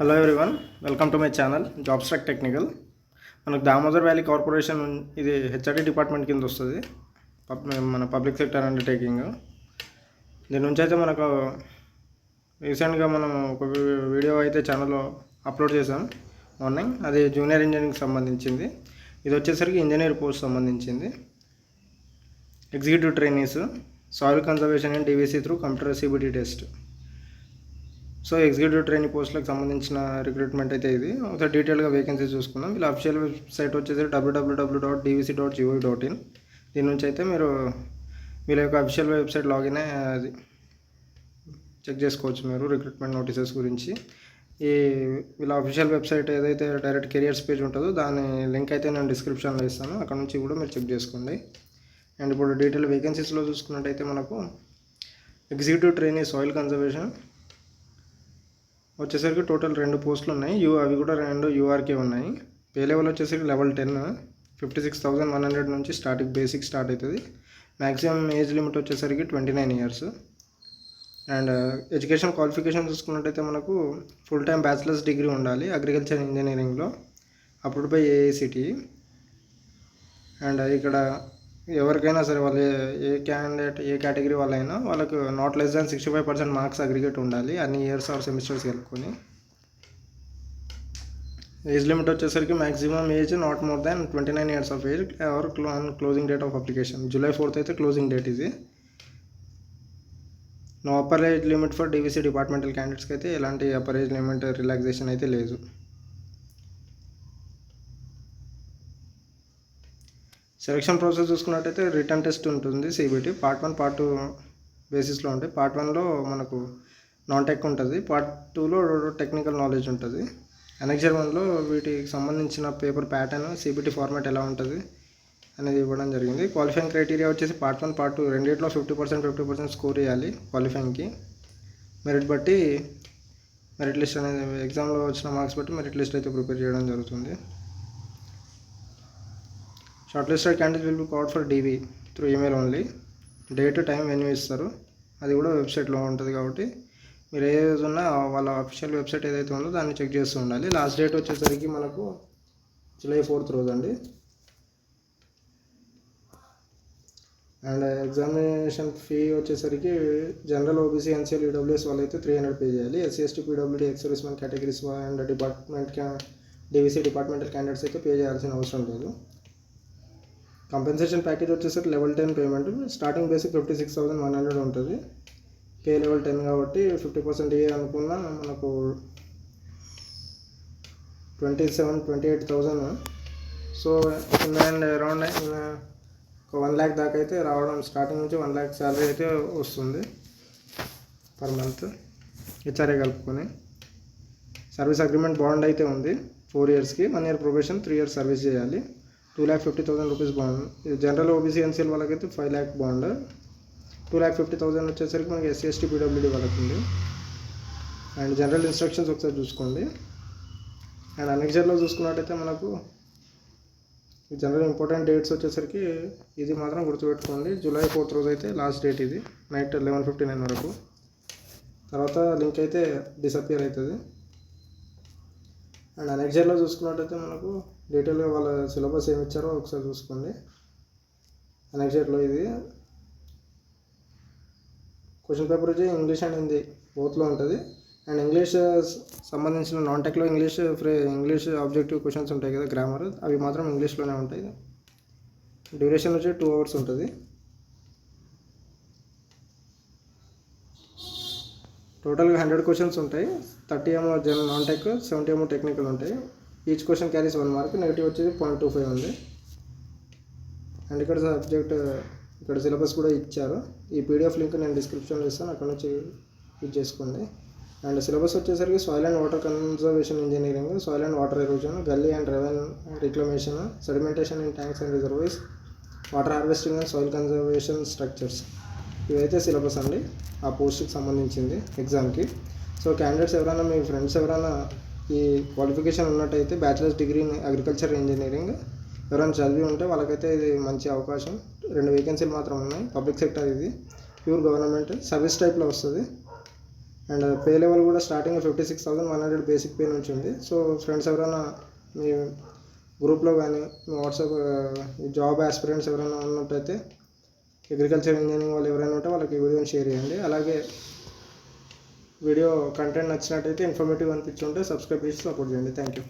Hello everyone welcome to my channel job track technical మనకు Damodar valley corporation ఇది HRD department కింద వస్తుంది. Pub మన పబ్లిక్ సెక్టర్ అండర్టేకింగ్ దీని నుంచి అయితే మనకు రీసెంట్గా మనం ఒక వీడియో అయితే ఛానల్లో అప్లోడ్ చేసాం మార్నింగ్ అది జూనియర్ ఇంజనీరింగ్ సంబంధించింది. ఇది వచ్చేసరికి ఇంజనీర్ పోస్ట్ సంబంధించింది. Executive trainees soil conservation and DVC through computer CBT test so executive training పోస్టులకు సంబంధించిన రిక్రూట్మెంట్ అయితే ఇది. ఒకసారి డీటెయిల్గా వేకెన్సీ చూసుకుందాం. వీళ్ళ అఫిషియల్ వెబ్సైట్ వచ్చేసి WWW dot DVC dot GOV dot in దీని నుంచి అయితే మీరు వీళ్ళ యొక్క అఫిషియల్ వెబ్సైట్ లాగిన్ అది చెక్ చేసుకోవచ్చు మీరు రిక్రూట్మెంట్ నోటీసెస్ గురించి. ఈ వీళ్ళ అఫిషియల్ వెబ్సైట్ ఏదైతే డైరెక్ట్ కెరియర్స్ పేజ్ ఉంటుందో దాని లింక్ అయితే నేను డిస్క్రిప్షన్లో ఇస్తాను. అక్కడ నుంచి కూడా మీరు చెక్ చేసుకోండి. అండ్ ఇప్పుడు డీటెయిల్ వేకెన్సీస్లో చూసుకున్నట్టయితే మనకు ఎగ్జిక్యూటివ్ ట్రైనింగ్ సాయిల్ కన్జర్వేషన్ వచ్చేసరికి టోటల్ రెండు పోస్టులు ఉన్నాయి యూ అవి కూడా రెండు యూఆర్కే ఉన్నాయి. పే లెవెల్ వచ్చేసరికి level ten. Fifty six thousand one hundred నుంచి స్టార్టింగ్ బేసిక్ స్టార్ట్ అవుతుంది. మ్యాక్సిమం ఏజ్ లిమిట్ వచ్చేసరికి twenty nine years. And education qualification చూసుకున్నట్టయితే మనకు ఫుల్ టైం బ్యాచిలర్స్ డిగ్రీ ఉండాలి అగ్రికల్చర్ ఇంజనీరింగ్లో. అప్పుడు బై ఏఐసిటీ అండ్ ఇక్కడ ఎవరికైనా సరే వాళ్ళు ఏ- క్యాండిడేట్ ఏ కేటగిరీ వాళ్ళైనా వాళ్ళకు not less than sixty five percent marks aggregate ఉండాలి. అన్ని ఇయర్స్ ఆర్ సెమిస్టర్స్ కలుపుకొని ఏజ్ లిమిట్ వచ్చేసరికి maximum age not more than twenty nine years of age or closing date of application July fourth అయితే closing date ఇది. No upper age limit for DVC departmental క్యాండిడేట్స్కి అయితే ఎలాంటి upper age limit relaxation అయితే లేదు. Selection process చూసుకున్నట్టయితే written test ఉంటుంది CBT part one part two బేసిస్లో ఉంటాయి. పార్ట్ వన్లో మనకు నాన్ టెక్ ఉంటుంది పార్ట్ టూలో టెక్నికల్ నాలెడ్జ్ ఉంటుంది. అనెక్జర్ వన్లో వీటికి సంబంధించిన పేపర్ ప్యాటర్న్ సిబిటి ఫార్మాట్ ఎలా ఉంటుంది అనేది ఇవ్వడం జరిగింది. క్వాలిఫైయింగ్ క్రైటీరియా వచ్చేసి పార్ట్ వన్ పార్ట్ టూ రెండిట్లో fifty percent fifty percent score చేయాలి క్వాలిఫైయింగ్కి మెరిట్ బట్టి మెరిట్ లిస్ట్ అనేది ఎగ్జామ్లో వచ్చిన మార్క్స్ బట్టి మెరిట్ లిస్ట్ అయితే ప్రిపేర్ చేయడం జరుగుతుంది. Short listed candidate will be called for DV through email only. Date time venue ఇస్తారు. అది కూడా వెబ్సైట్లో ఉంటుంది కాబట్టి మీరు ఏ రోజు ఉన్నా వాళ్ళ అఫీషియల్ వెబ్సైట్ ఏదైతే ఉందో దాన్ని చెక్ చేస్తూ ఉండాలి. లాస్ట్ డేట్ వచ్చేసరికి మనకు జూలై ఫోర్త్ రోజు అండి. అండ్ ఎగ్జామినేషన్ ఫీ వచ్చేసరికి జనరల్ ఓబీసీ ఎన్సీఎల్ ఈడబ్ల్యూఎస్ వాళ్ళైతే త్రీ హండ్రెడ్ పే చేయాలి. SC ST PWD ex servicemen categories and department DVC departmental candidates అయితే పే చేయాల్సిన అవసరం లేదు. కంపెన్సేషన్ ప్యాకేజ్ వచ్చేసరికి level ten payment starting basic fifty six thousand one hundred ఉంటుంది. Pay level ten కాబట్టి fifty percent ఏ అనుకున్నా మనకు twenty seven twenty eight thousand so and around ఒక వన్ ల్యాక్ దాకా అయితే రావడం. స్టార్టింగ్ నుంచి వన్ ల్యాక్ శాలరీ అయితే వస్తుంది పర్ మంత్ హెచ్ఆర్ఏ కలుపుకొని. సర్వీస్ అగ్రిమెంట్ బాండ్ అయితే ఉంది. ఫోర్ ఇయర్స్కి one year probation three years service చేయాలి. Two lakh fifty thousand rupees bond ఇది జనరల్ ఓబీసీ ఎన్సీఎల్ వాళ్ళకైతే five lakh bond two lakh fifty thousand వచ్చేసరికి మనకి ఎస్సీ ఎస్టీ పీడబ్ల్యూడీ వాళ్ళకుంది. అండ్ జనరల్ ఇన్స్ట్రక్షన్స్ ఒకసారి చూసుకోండి. అండ్ అనెక్జర్లో చూసుకున్నట్టయితే మనకు జనరల్ ఇంపార్టెంట్ డేట్స్ వచ్చేసరికి ఇది మాత్రం గుర్తుపెట్టుకోండి. జూలై ఫోర్త్ రోజు అయితే లాస్ట్ డేట్ ఇది. నైట్ లెవెన్ ఫిఫ్టీ నైన్ వరకు. తర్వాత లింక్ అయితే డిసపియర్ అవుతుంది. అండ్ అనెక్జర్లో చూసుకున్నట్టయితే మనకు డీటెయిల్గా వాళ్ళ సిలబస్ ఏమి ఇచ్చారో ఒకసారి చూసుకోండి. అనెక్జర్లో ఇది క్వశ్చన్ పేపర్ వచ్చి ఇంగ్లీష్ అండ్ హిందీ బోత్లో ఉంటుంది. అండ్ ఇంగ్లీష్ సంబంధించిన non టెక్లో English free English objective questions ఉంటాయి కదా గ్రామర్ అవి మాత్రం ఇంగ్లీష్లోనే ఉంటాయి. డ్యూరేషన్ వచ్చి టూ అవర్స్ ఉంటుంది. టోటల్గా హండ్రెడ్ క్వశ్చన్స్ ఉంటాయి. థర్టీ ఏమో జనరల్ నాన్ టెక్ సెవెంటీ ఏమో టెక్నికల్ ఉంటాయి. Each question carries one mark negative వచ్చేసి పాయింట్ టూ ఫైవ్ ఉంది. అండ్ ఇక్కడ సబ్జెక్ట్ ఇక్కడ సిలబస్ కూడా ఇచ్చారు. ఈ పీడిఎఫ్ లింక్ నేను డిస్క్రిప్షన్లో ఇస్తాను అక్కడ నుంచి యూజ్ చేసుకోండి. అండ్ సిలబస్ వచ్చేసరికి soil and water conservation engineering soil and water erosion gully and ravine reclamation sedimentation in tanks and reservoirs water harvesting and soil conservation structures. ఇవైతే సిలబస్ అండి. ఆ పోస్ట్కి సంబంధించింది ఎగ్జామ్కి. సో క్యాండిడేట్స్ ఎవరైనా మీ ఫ్రెండ్స్ ఎవరైనా ఈ క్వాలిఫికేషన్ ఉన్నట్టయితే bachelors degree in agriculture engineering ఎవరైనా చదివి ఉంటే వాళ్ళకైతే ఇది మంచి అవకాశం. రెండు వేకెన్సీలు మాత్రం ఉన్నాయి. పబ్లిక్ సెక్టర్ ఇది. ప్యూర్ గవర్నమెంట్ సర్వీస్ టైప్లో వస్తుంది. అండ్ పే లెవెల్ కూడా starting fifty six thousand one hundred basic pay నుంచి ఉంది. సో ఫ్రెండ్స్ ఎవరైనా మీ గ్రూప్లో కానీ మీ వాట్సాప్ జాబ్ ఆస్పిరెంట్స్ ఎవరైనా ఉన్నట్టయితే అగ్రికల్చర్ ఇంజనీరింగ్ వాళ్ళు ఎవరైనా ఉంటే వాళ్ళకి ఈ వీడియోని షేర్ చేయండి. అలాగే వీడియో కంటెంట్ నచ్చినట్టయితే ఇన్ఫర్మేటివ్ అనిపించుంటే సబ్స్క్రైబ్ చేసి సపోర్ట్ చేయండి. Thank you